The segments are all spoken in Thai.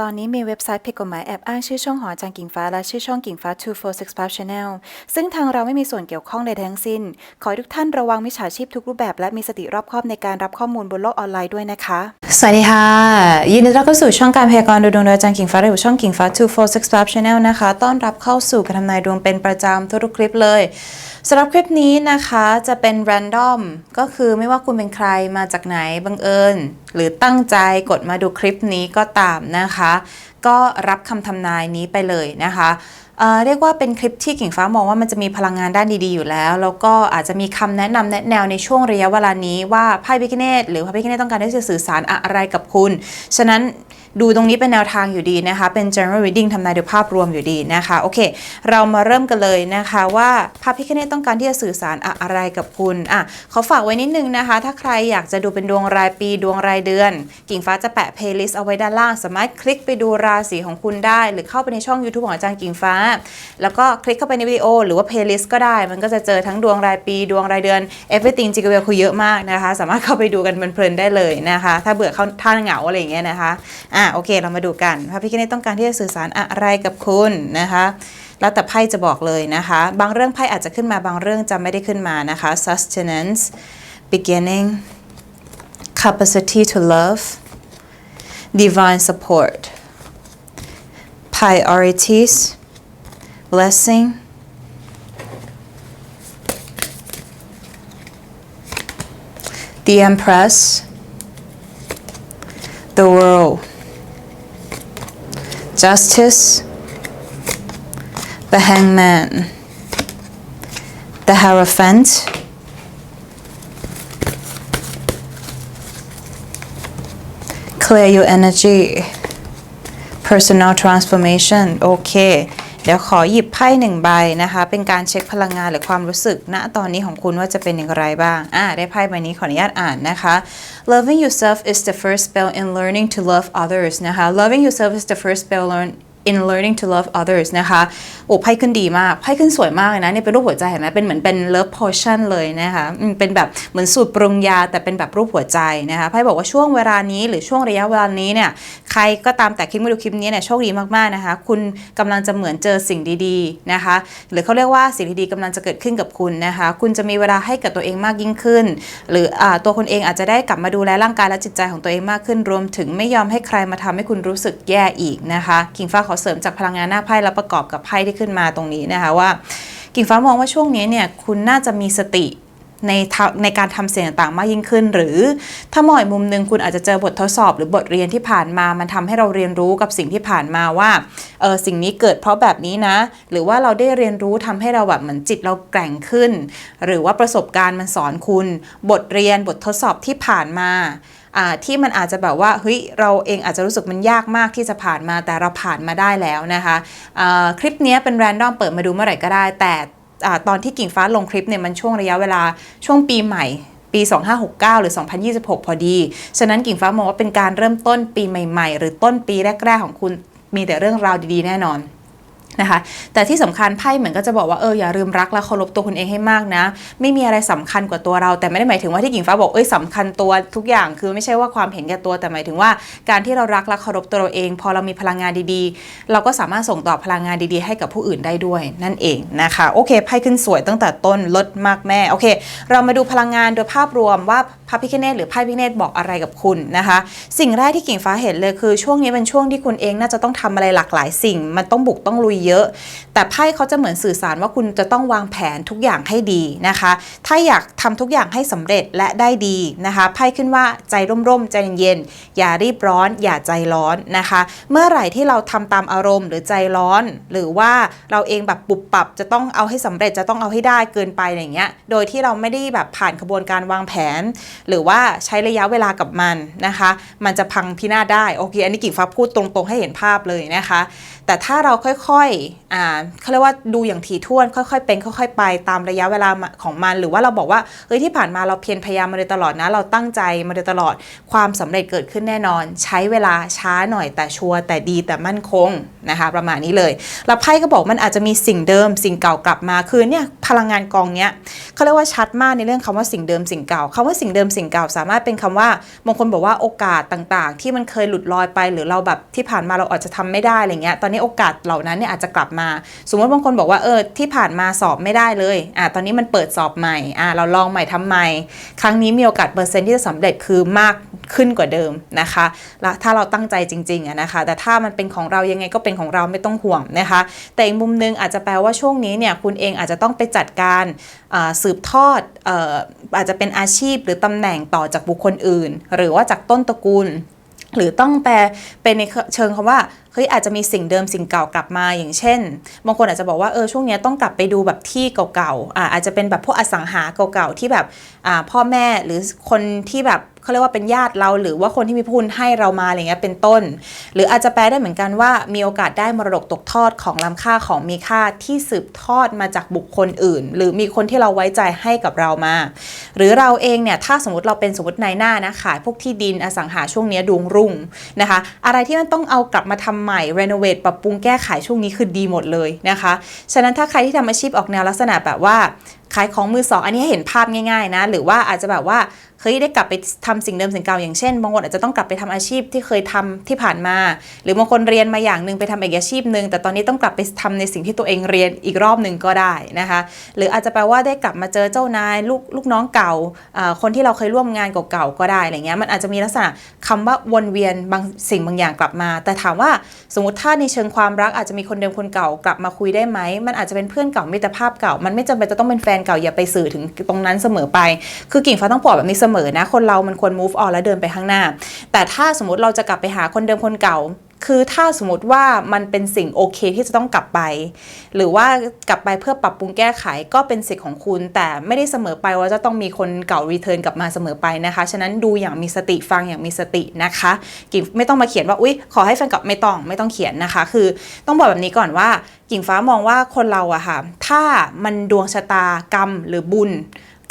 ตอนนี้มีเว็บไซต์ผิดกฎหมายแอบอ้างชื่อช่องหอจารย์กิ่งฟ้าและชื่อช่องกิ่งฟ้า 2465 Channel ซึ่งทางเราไม่มีส่วนเกี่ยวข้องใดทั้งสิ้น ขอให้ทุกท่านระวังมิจฉาชีพทุกรูปแบบและมีสติรอบคอบในการรับข้อมูลบนโลกออนไลน์ด้วยนะคะ สวัสดีค่ะ ยินดีต้อนรับเข้าสู่ช่องการพยากรณ์ดูดวงโดยจารย์กิ่งฟ้าหรือช่องกิ่งฟ้า 2465 Channel นะคะ ต้อนรับเข้าสู่การทำนายดวงเป็นประจำทุกๆคลิปเลยสำหรับคลิปนี้นะคะจะเป็น random ก็คือไม่ว่าคุณเป็นใครมาจากไหนบังเอิญ หรือตั้งใจกดมาดูคลิปนี้ก็ตามนะคะก็รับคำทำนายนี้ไปเลยนะคะเเรียกว่าเป็นคลิปที่กิ่งฟ้ามองว่ามันจะมีพลังงานด้านดีๆอยู่แล้ว แล้วก็อาจจะมีคำแนะนำแนะแนวในช่วงระยะเวลานี้ว่าไพ่พิกเนตหรือพระพิกเนตต้องการที่จะสื่อสารอะไรกับคุณ ฉะนั้น ดูตรงนี้เป็นแนวทางอยู่ดีนะคะ เป็น general reading ทำนายโดยภาพรวมอยู่ดีนะคะ โอเค เรามาเริ่มกันเลยนะคะว่าพระพิคเนตต้องการที่จะสื่อสารอะไรกับคุณอะเขาฝากไว้นิดนึงนะคะ ถ้าใครอยากจะดูเป็นดวงรายปีดวงรายเดือน กิ่งฟ้าจะแปะ playlist เอาไว้ด้านล่าง สามารถคลิกไปดูราศีของคุณได้ หรือเข้าไปในช่อง YouTube ของอาจารย์กิ่งฟ้า แล้วก็คลิกเข้าไปในวิดีโอ หรือว่า playlist ก็ได้ มันก็จะเจอทั้งดวงรายปีดวงรายเดือน everything จิกเวลคือเยอะมากนะคะ สามารถเข้าไปดูกันเพลินๆได้เลยนะคะ ถ้าเบื่อเข้าท่าเหงาอะไรอย่างเงี้ยนะคะอะโอเคเรามาดูกันพระพิคเนตต้องการที่จะสื่อสารอะไรกับคุณนะคะ แล้วแต่ไพ่จะบอกเลยนะคะ บางเรื่องไพ่อาจจะขึ้นมาบางเรื่องจะไม่ได้ขึ้นมานะคะ sustenance beginning capacity to love divine support priorities blessing the empress the world justice the hangman the hierophant clear your energy personal transformation โอ เดี๋ยวขอหยิบไพ่หนึ่งใบนะคะ เป็นการเช็คพลังงานหรือความรู้สึกณตอนนี้ของคุณว่าจะเป็นอย่างไรบ้าง อ่า ได้ไพ่ใบนี้ขออนุญาตอ่านนะคะ loving yourself is the first spell in learning to love others นะคะ loving yourself is the first spell learn in learning to love others นะคะโอ้ไพ่ขึ้นดีมากไพ่ขึ้นสวยมากเลยนะเนี่ยเป็นรูปหัวใจเห็นไหมเป็นเหมือนเป็น love potion เลยนะคะเป็นแบบเหมือนสูตรปรุงยาแต่เป็นแบบรูปหัวใจนะคะไพ่บอกว่าช่วงเวลานี้หรือช่วงระยะเวลานี้เนี่ยใครก็ตามแต่คลิปมาดูคลิปนี้เนี่ยโชคดีมากๆนะคะ คุณกำลังจะเหมือนเจอสิ่งดีๆนะคะ หรือเขาเรียกว่าสิ่งดีๆกำลังจะเกิดขึ้นกับคุณนะคะ คุณจะมีเวลาให้กับตัวเองมากยิ่งขึ้น หรืออตัวคุณเองอาจจะได้กลับมาดูแลร่างกายและจิตใจของตัวเองมากขึ้นรวมถึงไม่ยอมให้ใครมาทำให้คุณรู้สึกแย่อีกนะคะกิ่งฟ้าขอเสริมจากพลังงานหน้าไพ่แล้วประกอบกับไพ่ที่ขึ้นมาตรงนี้นะคะว่า กิ่งฟ้ามองว่าช่วงนี้เนี่ยคุณน่าจะมีสติ ในในการทำสิ่งต่างๆ มากยิ่งขึ้น หรือถ้ามองอีกมุมหนึ่งคุณอาจจะเจอบททดสอบ หรือบทเรียนที่ผ่านมา มันทำให้เราเรียนรู้กับสิ่งที่ผ่านมาว่าเออสิ่งนี้เกิดเพราะแบบนี้นะ หรือว่าเราได้เรียนรู้ทำให้เราแบบเหมือนจิตเราแกร่งขึ้น หรือว่าประสบการณ์มันสอนคุณ บทเรียนบททดสอบที่ผ่านมาที่มันอาจจะแบบว่าเฮ้ยเราเองอาจจะรู้สึกมันยากมากที่จะผ่านมาแต่เราผ่านมาได้แล้วนะคะอ่าคลิปนี้เป็นแรนดอมเปิดมาดูเมื่อไหร่ก็ได้แต่ อตอนที่กิ่งฟ้าลงคลิปเนี่ยมันช่วงระยะเวลาช่วงปีใหม่ปี 2569 หรือ 2026 พอดี ฉะนั้นกิ่งฟ้ามองว่าเป็นการเริ่มต้นปีใหม่ ๆ หรือต้นปีแรก ๆ ของคุณมีแต่เรื่องราวดี ๆ แน่นอน นะคะ แต่ที่สำคัญไพ่เหมือนก็จะบอกว่าเอออย่าลืมรักและเคารพตัวคุณเองให้มากนะ ไม่มีอะไรสำคัญกว่าตัวเรา แต่ไม่ได้หมายถึงว่าที่กิ่งฟ้าบอกเอ้ยสำคัญตัวทุกอย่างคือไม่ใช่ว่าความเห็นแก่ตัวแต่หมายถึงว่า การที่เรารักและเคารพตัวเราเอง พอเรามีพลังงานดีๆ เราก็สามารถส่งต่อพลังงานดีๆ ให้กับผู้อื่นได้ด้วยนั่นเองนะคะโอเคไพ่ขึ้นสวยตั้งแต่ต้นลดมากแม่โอเค เรามาดูพลังงานโดยภาพรวมว่าพระพิคเนตหรือไพ่พิคเนตบอกอะไรกับคุณนะคะ สิ่งแรกที่กิ่งฟ้าเห็นเลยคือช่วงนี้เป็นช่วงที่คุณเองน่าจะต้องทำอะไรหลากหลายสิ่ง มันต้องบุกต้องลุยเยอะ แต่ไพ่เขาจะเหมือนสื่อสารว่าคุณจะต้องวางแผนทุกอย่างให้ดีนะคะ ถ้าอยากทำทุกอย่างให้สำเร็จและได้ดีนะคะไพ่ขึ้นว่าใจร่มๆใจเย็นๆอย่ารีบร้อน อย่าใจร้อนนะคะ เมื่อไหร่ที่เราทำตามอารมณ์หรือใจร้อน หรือว่าเราเองแบบปุบปับจะต้องเอาให้สำเร็จจะต้องเอาให้ได้เกินไปอย่างเงี้ย โดยที่เราไม่ได้แบบผ่านกระบวนการวางแผน หรือว่าใช้ระยะเวลากับมันนะคะ มันจะพังพินาศได้โอเคอันนี้กิ่งฟ้าพูดตรงๆให้เห็นภาพเลยนะคะแต่ถ้าเราค่อยๆอ่าเขาเรียกว่าดูอย่างถี่ถ้วนค่อยๆ เป็นค่อย ๆ ไปตามระยะเวลาของมัน หรือว่าเราบอกว่าเฮ้ยที่ผ่านมาเราเพียรพยายามมาโดยตลอดนะ เราตั้งใจมาโดยตลอดความสำเร็จเกิดขึ้นแน่นอน ใช้เวลาช้าหน่อยแต่ชัวร์แต่ดีแต่มั่นคงนะคะประมาณนี้เลยแล้วไพ่ก็บอกมันอาจจะมีสิ่งเดิม สิ่งเก่ากลับมาคือเนี่ยพลังงานกองเนี้ยเขาเรียกว่าชัดมากในเรื่องคำว่าสิ่งเดิมสิ่งเก่าคำว่าสิ่งเดิมสิ่งเก่าสามารถเป็นคำว่าบางคนบอกว่าโอกาสต่างๆ ที่มันเคยหลุดลอยไป หรือเราแบบที่ผ่านมาเราอาจจะทำไม่ได้อะไรเงี้ยตอนนี้โอกาสเหล่านั้นเนี่ยอาจจะกลับมา สมมติบางคนบอกว่าเออที่ผ่านมาสอบไม่ได้เลยอ่าตอนนี้มันเปิดสอบใหม่อ่าเราลองใหม่ทำใหม่ ครั้งนี้มีโอกาสเปอร์เซ็นต์ที่จะสำเร็จคือมากขึ้นกว่าเดิมนะคะแล้วถ้าเราตั้งใจจริงๆอะนะคะ แต่ถ้ามันเป็นของเรายังไงก็เป็นของเราไม่ต้องห่วงนะคะ แต่อีกมุมนึงอาจจะแปลว่าช่วงนี้เนี่ยคุณเองอาจจะต้องไปจัดการสืบทอดอาจจะเป็นอาชีพหรือตำแหน่งต่อจากบุคคลอื่น หรือว่าจากต้นตระกูล หรือต้องแปลเป็นในเชิงคำว่า เฮ้ยอาจจะมีสิ่งเดิมสิ่งเก่ากลับมาอย่างเช่น บางคนอาจจะบอกว่าเออช่วงนี้ต้องกลับไปดูแบบที่เก่าๆอ่าอาจจะเป็นแบบพวกอสังหาเก่าๆที่แบบอ่าพ่อแม่หรือคนที่แบบเขาเรียกว่าเป็นญาติเราหรือว่าคนที่มีพุนให้เรามาอะไรเงี้ยเป็นต้น หรืออาจจะแปลได้เหมือนกันว่ามีโอกาสได้มรดกตกทอดของล้ำค่าของมีค่าที่สืบทอดมาจากบุคคลอื่น หรือมีคนที่เราไว้ใจให้กับเรามา หรือเราเองเนี่ยถ้าสมมติเราเป็นสมมตินายหน้านะขายพวกที่ดินอสังหาช่วงนี้ดวงรุ่งนะคะ อะไรที่มันต้องเอากลับมาทำใหม่รีโนเวทปรับปรุงแก้ไขช่วงนี้คือดีหมดเลยนะคะ ฉะนั้นถ้าใครที่ทำอาชีพออกแนวลักษณะแบบว่า ขายของมือสองอันนี้เห็นภาพง่ายๆนะ หรือว่าอาจจะแบบว่าเฮ้ยได้กลับไปทำสิ่งเดิมสิ่งเก่าอย่างเช่นบางคนอาจจะต้องกลับไปทำอาชีพที่เคยทำที่ผ่านมา หรือบางคนเรียนมาอย่างหนึ่งไปทำอีกอาชีพหนึ่งแต่ตอนนี้ต้องกลับไปทำในสิ่งที่ตัวเองเรียนอีกรอบหนึ่งก็ได้นะคะ หรืออาจจะแปลว่าได้กลับมาเจอเจ้านายลูกลูกน้องเก่า คนที่เราเคยร่วมงานเก่าๆก็ได้อะไรเงี้ยมันอาจจะมีลักษณะคำว่าวนเวียนบางสิ่งบางอย่างกลับมา แต่ถามว่าสมมติถ้าในเชิงความรักอาจจะมีคนเดิมคนเก่ากลับมาคุยได้ไหมมันอาจจะเป็นเพื่อนเก่ามิตรภาพเก่า มันไม่จำเป็นจะต้องเป็นแฟนเก่าอย่าไปสื่อถึงตรงนั้นเสมอไป คือกิ่งฟ้าต้องปลอบแบบนี้เสมอนะ คนเรามันควร move on แล้วเดินไปข้างหน้า แต่ถ้าสมมติเราจะกลับไปหาคนเดิมคนเก่า คือถ้าสมมติว่ามันเป็นสิ่งโอเคที่จะต้องกลับไป หรือว่ากลับไปเพื่อปรับปรุงแก้ไขก็เป็นสิทธิ์ของคุณ แต่ไม่ได้เสมอไปว่าจะต้องมีคนเก่ารีเทิร์นกลับมาเสมอไปนะคะ ฉะนั้นดูอย่างมีสติฟังอย่างมีสตินะคะกิ่งไม่ต้องมาเขียนว่าอุ๊ยขอให้แฟนกลับไม่ต้องไม่ต้องเขียนนะคะ คือต้องบอกแบบนี้ก่อนว่ากิ่งฟ้ามองว่าคนเราอะค่ะถ้ามันดวงชะตากรรมหรือบุญ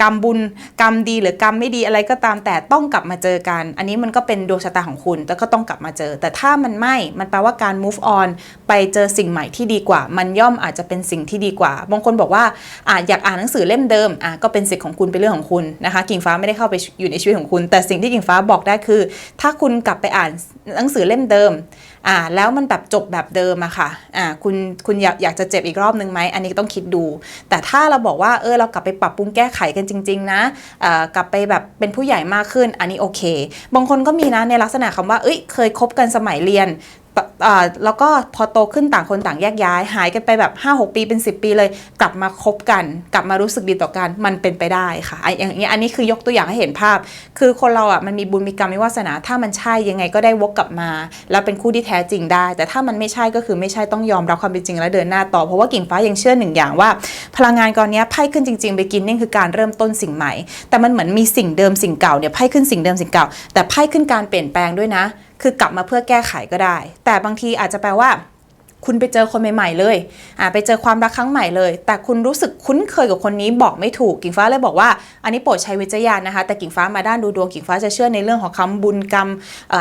กรรมบุญกรรมดีหรือกรรมไม่ดีอะไรก็ตามแต่ต้องกลับมาเจอกัน อันนี้มันก็เป็นดวงชะตาของคุณแต่ก็ต้องกลับมาเจอ แต่ถ้ามันไม่มันแปลว่าการ move on ไปเจอสิ่งใหม่ที่ดีกว่า มันย่อมอาจจะเป็นสิ่งที่ดีกว่าบางคนบอกว่าอะอยากอ่านหนังสือเล่มเดิมอะก็เป็นสิทธิ์ของคุณเป็นเรื่องของคุณนะคะ กิ่งฟ้าไม่ได้เข้าไปอยู่ในชีวิตของคุณ แต่สิ่งที่กิ่งฟ้าบอกได้คือ ถ้าคุณกลับไปอ่านหนังสือเล่มเดิม อ่าแล้วมันแบบจบแบบเดิมอะค่ะอ่าคุณคุณอยากอยากจะเจ็บอีกรอบนึงไหมอันนี้ต้องคิดดู แต่ถ้าเราบอกว่าเออเรากลับไปปรับปรุงแก้ไขกันจริง ๆ นะอ่ากลับไปแบบเป็นผู้ใหญ่มากขึ้นอันนี้โอเค บางคนก็มีนะในลักษณะคำว่าเอ้ยเคยคบกันสมัยเรียน แล้วก็พอโตขึ้นต่างคนต่างแยกย้าย หายกันไปแบบ 5-6 ปีเป็น 10 ปีเลย กลับมาคบกัน กลับมารู้สึกดีต่อกันมันเป็นไปได้ค่ะไออย่างเงี้ยอันนี้คือยกตัวอย่างให้เห็นภาพ คือคนเราอะมันมีบุญมีกรรมมีวาสนาถ้ามันใช่ยังไงก็ได้วกกลับมา แล้วเป็นคู่ที่แท้จริงได้ แต่ถ้ามันไม่ใช่ก็คือไม่ใช่ต้องยอมรับความเป็นจริงแล้วเดินหน้าต่อเพราะว่ากิ่งฟ้ายังเชื่อหนึ่งอย่างว่า พลังงานกอนนี้ไพ่ขึ้นจริงๆ beginning คือการเริ่มต้นสิ่งใหม่ แต่มันเหมือนมีสิ่งเดิมสิ่งเก่าเนี่ยไพ่ขึ้นสิ่งเดิมสิ่งเก่า แต่ไพ่ขึ้นการเปลี่ยนแปลงด้วยนะ คือกลับมาเพื่อแก้ไขก็ได้ แต่บางทีอาจจะแปลว่า คุณไปเจอคนใหม่ ๆ เลยอ่าไปเจอความรักครั้งใหม่เลย แต่คุณรู้สึกคุ้นเคยกับคนนี้บอกไม่ถูกกิ่งฟ้าเลยบอกว่า อันนี้โปรดใช้วิจารณญาณนะคะ แต่กิ่งฟ้ามาด้านดูดวงกิ่งฟ้าจะเชื่อในเรื่องของคำบุญกรรม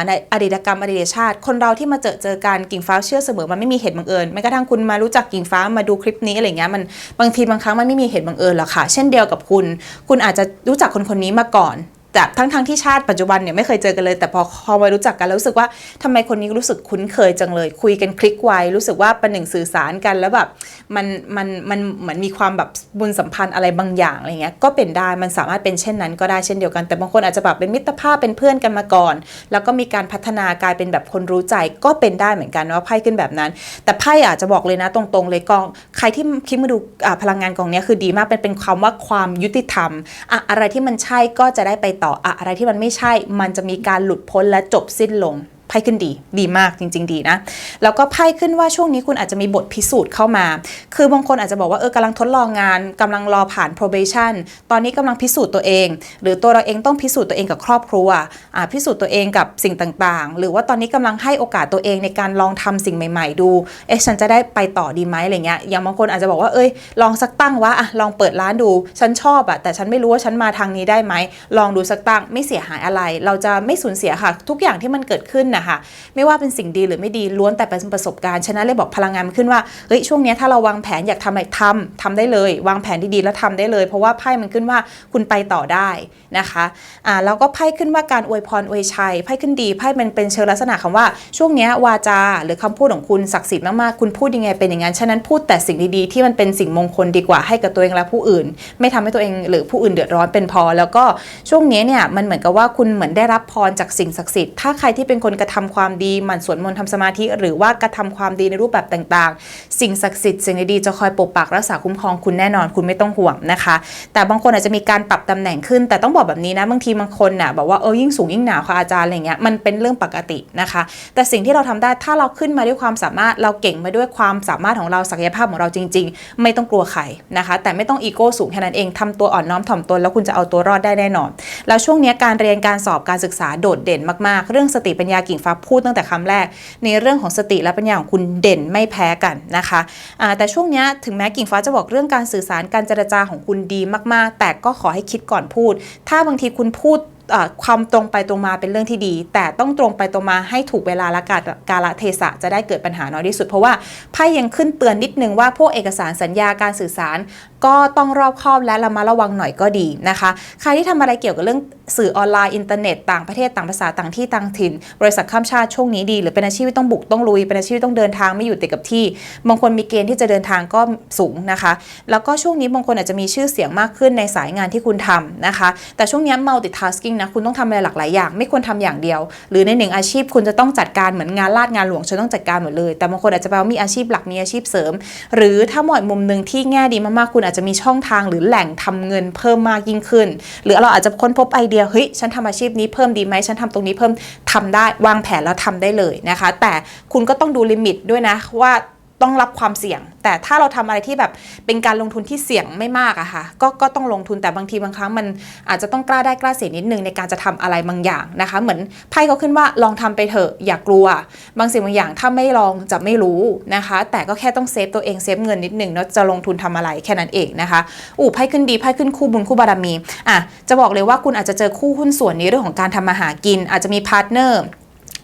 ในอดีตกรรมอดีตชาติ คนเราที่มาเจอเจอกันกิ่งฟ้าเชื่อเสมอมันไม่มีเหตุบังเอิญแม้กระทั่งคุณมารู้จักกิ่งฟ้ามาดูคลิปนี้อะไรเงี้ยมันบางทีบางครั้งมันไม่มีเหตุบังเอิญหรอกค่ะ เช่นเดียวกับคุณ คุณอาจจะรู้จักคนคนนี้มาก่อน แต่ทั้งทงที่ชาติปัจจุบันเนี่ยไม่เคยเจอกันเลย แต่พอพอมารู้จักกันแล้วรู้สึกว่าทำไมคนนี้รู้สึกคุ้นเคยจังเลย คุยกันคลิกไวรู้สึกว่าประหนึ่งสื่อสารกันแล้วแบบมันมันมันเหมือนมีความแบบบุญสัมพันธ์อะไรบางอย่างอะไรเงี้ยก็เป็นได้มันสามารถเป็นเช่นนั้นก็ได้เช่นเดียวกัน แต่บางคนอาจจะแบบเป็นมิตรภาพเป็นเพื่อนกันมาก่อน แล้วก็มีการพัฒนากลายเป็นแบบคนรู้ใจก็เป็นได้เหมือนกันว่าไพ่ขึ้นแบบนั้น แต่ไพ่อาจจะบอกเลยนะตรงๆ เลยกอง ใครที่คิดมาดูพลังงานกองนี้คือดีมากเป็นเป็นคำว่าความยุติธรรมอะอะไรที่มันใช่ก็จะได้ไปต่ออะไรที่มันไม่ใช่ มันจะมีการหลุดพ้นและจบสิ้นลง ไพ่ขึ้นดี ดีมากจริง ๆ ดีนะ แล้วก็ไพ่ขึ้นว่าช่วงนี้คุณอาจจะมีบทพิสูจน์เข้ามา คือบางคนอาจจะบอกว่าเออกำลังทดลองงานกำลังรอผ่าน probation ตอนนี้กำลังพิสูจน์ตัวเอง หรือตัวเราเองต้องพิสูจน์ตัวเองกับครอบครัวอ่าพิสูจน์ตัวเองกับสิ่งต่างๆ หรือว่าตอนนี้กำลังให้โอกาสตัวเองในการลองทำสิ่งใหม่ ๆ ดู เอ๊ะฉันจะได้ไปต่อดีไหมอะไรเงี้ย อย่างบางคนอาจจะบอกว่าเอ้ยลองสักตั้งวะอะลองเปิดร้านดู ฉันชอบอะแต่ฉันไม่รู้ว่าฉันมาทางนี้ได้ไหมลองดูสักตั้งไม่เสียหายอะไร เราจะไม่สูญเสียค่ะ ทุกอย่างที่มันเกิดขึ้นนะคะไม่ว่าเป็นสิ่งดีหรือไม่ดีล้วนแต่เป็นประสบการณ์ ฉะนั้นเลยบอกพลังงานมันขึ้นว่า เฮ้ย ช่วงนี้ถ้าเราวางแผนอยากทำอะไรทำทำได้เลย วางแผนดีๆแล้วทำได้เลย เพราะว่าไพ่มันขึ้นว่าคุณไปต่อได้นะคะอ่าแล้วก็ไพ่ขึ้นว่าการอวยพรอวยชัยไพ่ขึ้นดีไพ่มันเป็นเชิงลักษณะคำว่าช่วงนี้วาจาหรือคำพูดของคุณศักดิ์สิทธิ์มากๆคุณพูดยังไงเป็นอย่างนั้นฉะนั้นพูดแต่สิ่งดีๆ ที่มันเป็นสิ่งมงคลดีกว่าให้กับตัวเองและผู้อื่น ไม่ทำให้ตัวเองหรือผู้อื่นเดือดร้อนเป็นพอ แล้วก็ช่วงนี้เนี่ยมันเหมือนกับว่าคุณเหมือนได้รับพรจากสิ่งศักดิ์สิทธิ์ถ้าใครที่เป็นคนกระทำความดีหมั่นสวดมนต์ทำสมาธิหรือว่ากระทำความดีในรูปแบบต่างๆ สิ่งศักดิ์สิทธิ์สิ่งดีๆจะคอยปกปักรักษาคุ้มครองคุณแน่นอนคุณไม่ต้องห่วงนะคะ แต่บางคนอาจจะมีการปรับตำแหน่งขึ้น แต่ต้องบอกแบบนี้นะบางทีบางคนน่ะบอกว่าเออยิ่งสูงยิ่งหนาวค่ะอาจารย์อะไรเงี้ยมันเป็นเรื่องปกตินะคะ แต่สิ่งที่เราทำได้ถ้าเราขึ้นมาด้วยความสามารถเราเก่งมาด้วยความสามารถของเราศักยภาพของเราจริง ๆ ไม่ต้องกลัวใครนะคะ แต่ไม่ต้องอีโก้สูงแค่นั้นเองทำตัวอ่อนน้อมถ่อมตนแล้วคุณจะเอาตัวรอดได้แน่นอน แล้วช่วงนี้การเรียนการสอบการศึกษาโดดเด่นมากๆ เรื่องสติปัญญากิ่งฟ้าพูดตั้งแต่คำแรก ในเรื่องของสติและปัญญาของคุณเด่นไม่แพ้กันนะคะแต่ช่วงนี้ถึงแม้กิ่งฟ้าจะบอกเรื่องการสื่อสารการเจรจาของคุณดีมาก ๆ แต่ก็ขอให้คิดก่อนพูด ถ้าบางทีคุณพูดความตรงไปตรงมาเป็นเรื่องที่ดี แต่ต้องตรงไปตรงมาให้ถูกเวลาและกาลกาลเทศะจะได้เกิดปัญหาน้อยที่สุด เพราะว่าไพ่ยังขึ้นเตือนนิดนึงว่าพวกเอกสารสัญญาการสื่อสาร ก็ต้องรอบคอบและระมัดระวังหน่อยก็ดีนะคะ ใครที่ทำอะไรเกี่ยวกับเรื่องสื่อออนไลน์อินเทอร์เน็ตต่างประเทศต่างภาษาต่างที่ต่างถิ่น บริษัทข้ามชาติช่วงนี้ดี หรือเป็นอาชีพที่ต้องบุกต้องลุยเป็นอาชีพที่ต้องเดินทางไม่อยู่ติดกับที่ บางคนมีเกณฑ์ที่จะเดินทางก็สูงนะคะ แล้วก็ช่วงนี้บางคนอาจจะมีชื่อเสียงมากขึ้นในสายงานที่คุณทำนะคะ แต่ช่วงนี้ multitasking นะคุณต้องทำอะไรหลากหลายอย่าง ไม่ควรทำอย่างเดียว หรือในหนึ่งอาชีพคุณจะต้องจัดการเหมือนงานลาดงานหลวงฉันต้องจัดการหมดเลย แต่บางคนอาจจะแปลว่ามีอาชีพหลักมีอาชีพเสริม หรือถ้ามองมุมหนึ่งที่แง่ดีมากๆคุณอาจจะมีช่องทางหรือแหล่งทำเงินเพิ่มมากยิ่งขึ้น หรือเราอาจจะค้นพบไอเดียเฮ้ยฉันทำอาชีพนี้เพิ่มดีไหมฉันทำตรงนี้เพิ่มทำได้วางแผนแล้วทำได้เลยนะคะ แต่คุณก็ต้องดูลิมิตด้วยนะว่า ต้องรับความเสี่ยง แต่ถ้าเราทำอะไรที่แบบเป็นการลงทุนที่เสี่ยงไม่มากอะค่ะก็ก็ต้องลงทุนแต่บางทีบางครั้งมันอาจจะต้องกล้าได้กล้าเสียนิดนึงในการจะทำอะไรบางอย่างนะคะ เหมือนไพ่เขาขึ้นว่าลองทำไปเถอะอย่ากลัว บางสิ่งบางอย่างถ้าไม่ลองจะไม่รู้นะคะ แต่ก็แค่ต้องเซฟตัวเองเซฟเงินนิดนึงเนาะจะลงทุนทำอะไรแค่นั้นเองนะคะอู้ไพ่ขึ้นดีไพ่ขึ้นคู่บุญคู่บารมีอะจะบอกเลยว่าคุณอาจจะเจอคู่หุ้นส่วนในเรื่องของการทำมาหากิน อาจจะมีพาร์ทเนอร์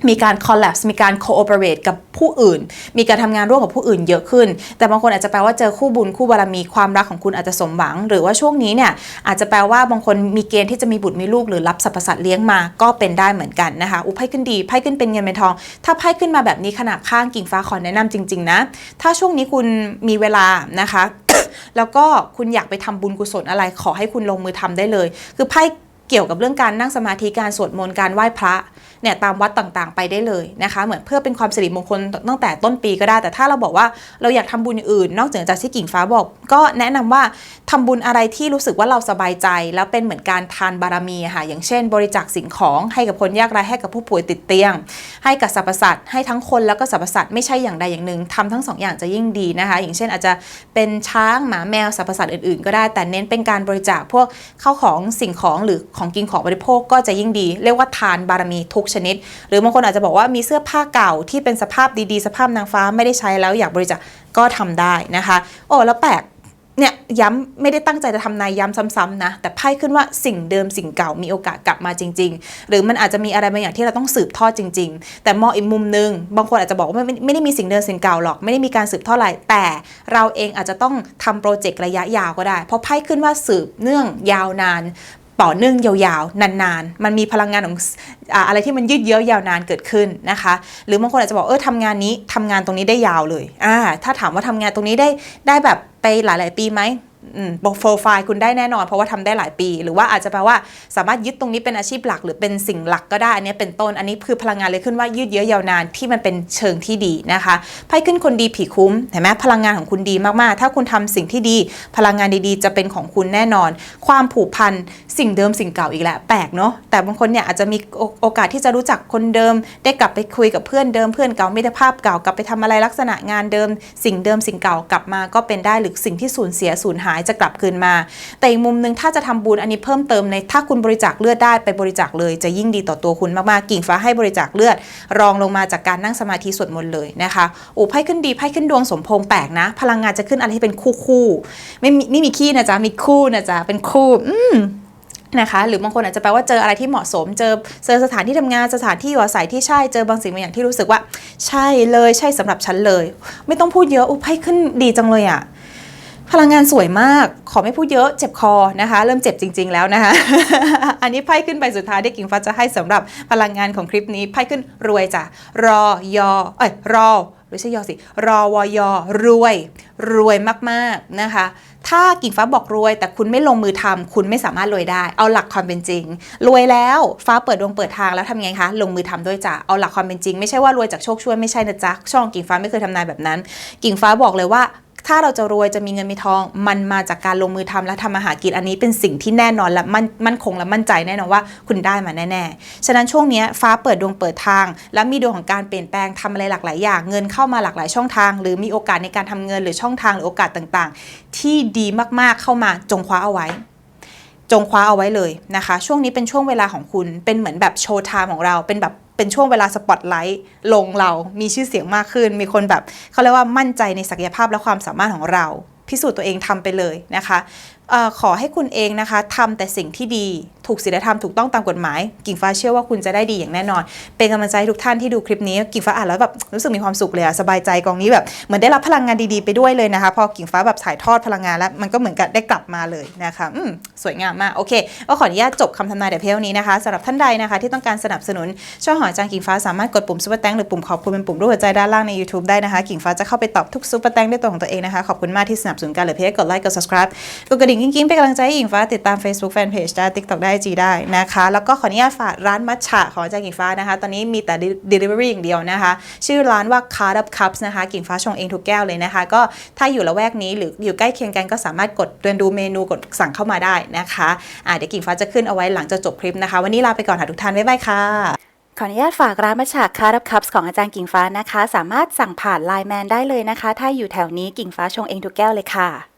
มีการ collapse มีการ cooperate กับผู้อื่น มีการทำงานร่วมกับผู้อื่นเยอะขึ้น แต่บางคนอาจจะแปลว่าเจอคู่บุญคู่บารมีความรักของคุณอาจจะสมหวัง หรือว่าช่วงนี้เนี่ยอาจจะแปลว่าบางคนมีเกณฑ์ที่จะมีบุตรมีลูกหรือรับสรรพสัตว์เลี้ยงมาก็เป็นได้เหมือนกันนะคะอุยไพ่ขึ้นดีไพ่ขึ้นเป็นเงินเป็นทอง ถ้าไพ่ขึ้นมาแบบนี้ขนาดข้างกิ่งฟ้าขอแนะนำจริง ๆ นะ ถ้าช่วงนี้คุณมีเวลานะคะแล้วก็คุณอยากไปทำบุญกุศลอะไรขอให้คุณลงมือทำได้เลย คือไพ่เกี่ยวกับเรื่องการนั่งสมาธิการสวดมนต์การไหว้พระเนี่ยตามวัดต่างๆ ไปได้เลยนะคะ เหมือนเพื่อเป็นความสิริมงคลตั้งแต่ต้นปีก็ได้ แต่ถ้าเราบอกว่าเราอยากทำบุญอื่น นอกจากที่กิ่งฟ้าบอก ก็แนะนำว่าทำบุญอะไรที่รู้สึกว่าเราสบายใจ แล้วเป็นเหมือนการทานบารมีค่ะอย่างเช่น บริจาคสิ่งของให้กับคนยากไร้ให้กับผู้ป่วยติดเตียง ให้กับสรรพสัตว์ให้ทั้งคนแล้วก็สรรพสัตว์ไม่ใช่อย่างใดอย่างหนึ่งทำทั้งสองอย่างจะยิ่งดีนะคะ อย่างเช่นอาจจะเป็นช้างหมาแมวสรรพสัตว์อื่นๆ ก็ได้แต่เน้นเป็นการบริจาคพวกเข้าของสิ่งของหรือของกินของบริโภคก็จะยิ่งดี เรียกว่าทานบารมีทุกชนิด หรือบางคนอาจจะบอกว่ามีเสื้อผ้าเก่าที่เป็นสภาพดีๆ สภาพนางฟ้าไม่ได้ใช้แล้วอยากบริจาคก็ทำได้นะคะ โอ้แล้วแปลกเนี่ยย้ำไม่ได้ตั้งใจจะทำนายย้ำซ้ำๆนะแต่ไพ่ขึ้นว่าสิ่งเดิมสิ่งเก่ามีโอกาสกลับมาจริง ๆ หรือมันอาจจะมีอะไรบางอย่างที่เราต้องสืบทอดจริง ๆ แต่มองอีกมุมนึง บางคนอาจจะบอกว่าไม่ไม่ได้มีสิ่งเดิมสิ่งเก่าหรอกไม่ได้มีการสืบทอดอะไรแต่เราเองอาจจะต้องทำโปรเจกต์ระยะยาวก็ได้ เพราะไพ่ขึ้นว่าสืบเนื่องยาวนาน ต่อเนื่องยาวๆ นานๆ มันมีพลังงานของอะไรที่มันยืดเยื้อยาวนานเกิดขึ้นนะคะ หรือบางคนอาจจะบอกเออทำงานนี้ทำงานตรงนี้ได้ยาวเลยอ่าถ้าถามว่าทำงานตรงนี้ได้ได้แบบไปหลาย ๆ ปีไหม โปรไฟล์คุณได้แน่นอน เพราะว่าทำได้หลายปี หรือว่าอาจจะแปลว่าสามารถยึดตรงนี้เป็นอาชีพหลัก หรือเป็นสิ่งหลักก็ได้อันนี้เป็นต้นอันนี้คือพลังงานเลยขึ้นว่ายืดเยื้อยาวนานที่มันเป็นเชิงที่ดีนะคะไพ่ขึ้นคนดีผีคุ้มเห็นไหมพลังงานของคุณดีมากๆ ถ้าคุณทำสิ่งที่ดี พลังงานดีๆ จะเป็นของคุณแน่นอน ความผูกพันสิ่งเดิมสิ่งเก่าอีกแหละแปลกเนาะแต่บางคนเนี่ยอาจจะมีโอกาสที่จะรู้จักคนเดิม ได้กลับไปคุยกับเพื่อนเดิมเพื่อนเก่ามิตรภาพเก่ากลับไปทำอะไรลักษณะงานเดิม สิ่งเดิมสิ่งเก่ากลับมาก็เป็นได้หรือสิ่งที่สูญเสียสูญหายจะกลับคืนมา แต่อีกมุมหนึ่งถ้าจะทำบุญอันนี้เพิ่มเติมในถ้าคุณบริจาคเลือดได้ไปบริจาคเลยจะยิ่งดีต่อตัวคุณมากๆกิ่งฟ้าให้บริจาคเลือด รองลงมาจากการนั่งสมาธิสวดมนต์เลยนะคะโอ้ไพ่ขึ้นดีไพ่ขึ้นดวงสมพงแปลกนะ พลังงานจะขึ้นอะไรที่เป็นคู่คู่ไม่มีไม่มีขี้นะจ๊ะมีคู่นะจ๊ะเป็นคู่อืมนะคะหรือบางคนอาจจะแปลว่าเจออะไรที่เหมาะสม เจอเจอสถานที่ทำงานสถานที่อยู่อาศัยที่ใช่เจอบางสิ่งบางอย่างที่รู้สึกว่า ใช่เลยใช่สำหรับฉันเลย ไม่ต้องพูดเยอะอุ้ยไพ่ขึ้นดีจังเลยอะ พลังงานสวยมาก ขอไม่พูดเยอะ เจ็บคอนะคะ เริ่มเจ็บจริง ๆ แล้วนะคะ อันนี้ไพ่ขึ้นใบสุดท้ายที่กิ่งฟ้าจะให้สำหรับพลังงานของคลิปนี้ไพ่ขึ้นรวยจ้ะ รอยอ เอ้ย รอหรือใช่ยอสิ รอวอยอ รวย รวยมากๆนะคะ ถ้ากิ่งฟ้าบอกรวย แต่คุณไม่ลงมือทำคุณไม่สามารถรวยได้ เอาหลักความเป็นจริง รวยแล้วฟ้าเปิดดวงเปิดทางแล้วทำไงคะ ลงมือทำด้วยจ้ะ เอาหลักความเป็นจริง ไม่ใช่ว่ารวยจากโชคช่วยไม่ใช่นะจ๊ะ ช่องกิ่งฟ้าไม่เคยทำนายแบบนั้น กิ่งฟ้าบอกเลยว่า ถ้าเราจะรวยจะมีเงินมีทอง มันมาจากการลงมือทำและทำมาหากินอันนี้เป็นสิ่งที่แน่นอนและมั่นมั่นคงและมั่นใจแน่นอนว่าคุณได้มาแน่ๆ ฉะนั้นช่วงนี้ฟ้าเปิดดวงเปิดทาง และมีดวงของการเปลี่ยนแปลงทำอะไรหลากหลายอย่าง เงินเข้ามาหลากหลายช่องทาง หรือมีโอกาสในการทำเงินหรือช่องทางหรือโอกาสต่างๆ ที่ดีมากๆเข้ามาจงคว้าเอาไว้จงคว้าเอาไว้เลยนะคะ ช่วงนี้เป็นช่วงเวลาของคุณเป็นเหมือนแบบโชว์ไทม์ของเราเป็นแบบ เป็นช่วงเวลาสปอตไลท์ลงเรา มีชื่อเสียงมากขึ้น มีคนแบบเขาเรียกว่ามั่นใจในศักยภาพและความสามารถของเรา พิสูจน์ตัวเองทำไปเลยนะคะ ขอให้คุณเองนะคะทำแต่สิ่งที่ดีถูกศีลธรรมถูกต้องตามกฎหมาย กิ่งฟ้าเชื่อว่าคุณจะได้ดีอย่างแน่นอน เป็นกำลังใจทุกท่านที่ดูคลิปนี้กิ่งฟ้าอ่านแล้วแบบรู้สึกมีความสุขเลยอะสบายใจกองนี้แบบเหมือนได้รับพลังงานดีๆไปด้วยเลยนะคะพอกิ่งฟ้าแบบถ่ายทอดพลังงานแล้วมันก็เหมือนกับได้กลับมาเลยนะคะอืมสวยงามมากโอเคก็ขออนุญาตจบคำทำนายแต่เพียงนี้นะคะสำหรับท่านใดนะคะ ที่ต้องการสนับสนุนช่องหอจางกิ่งฟ้าสามารถกดปุ่มซุปเปอร์แตงหรือปุ่มขอบคุณเป็นปุ่มรูปหัวใจด้านล่างใน YouTube ได้นะคะ กิ่งฟ้าจะเข้าไปตอบทุกซุปเปอร์แตงด้วยตัวของตัวเองนะคะขอบคุณมากที่สนับสนุนกันเหลือเพียงกดไลค์กด subscribe กดกระดิ่งกิ้งๆเป็นกำลังใจให้กิ่งฟ้าติดตาม Facebook Fanpage ได้ TikTok ได้ IG ได้นะคะ แล้วก็ขออนุญาตฝากร้านมัทฉะของอาจารย์กิ่งฟ้านะคะ ตอนนี้มีแต่ delivery อย่างเดียวนะคะ ชื่อร้านว่า Card Up Cups นะคะกิ่งฟ้าชงเองทุกแก้วเลยนะคะ ก็ถ้าอยู่ละแวกนี้หรืออยู่ใกล้เคียงกันก็สามารถกดเรียนดูเมนูกดสั่งเข้ามาได้นะคะอ่าเดี๋ยวกิ่งฟ้าจะขึ้นเอาไว้หลังจากจบคลิปนะคะ วันนี้ลาไปก่อนค่ะทุกท่านบ๊ายบายค่ะขออนุญาตฝากร้านมัชฉากคารับคัพของอาจารย์กิ่งฟ้านะคะ สามารถสั่งผ่านไลน์แมนได้เลยนะคะ ถ้าอยู่แถวนี้กิ่งฟ้าชงเองทุกแก้วเลยค่ะ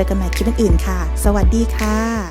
เจอกันใหม่คลิปอื่นๆค่ะ สวัสดีค่ะ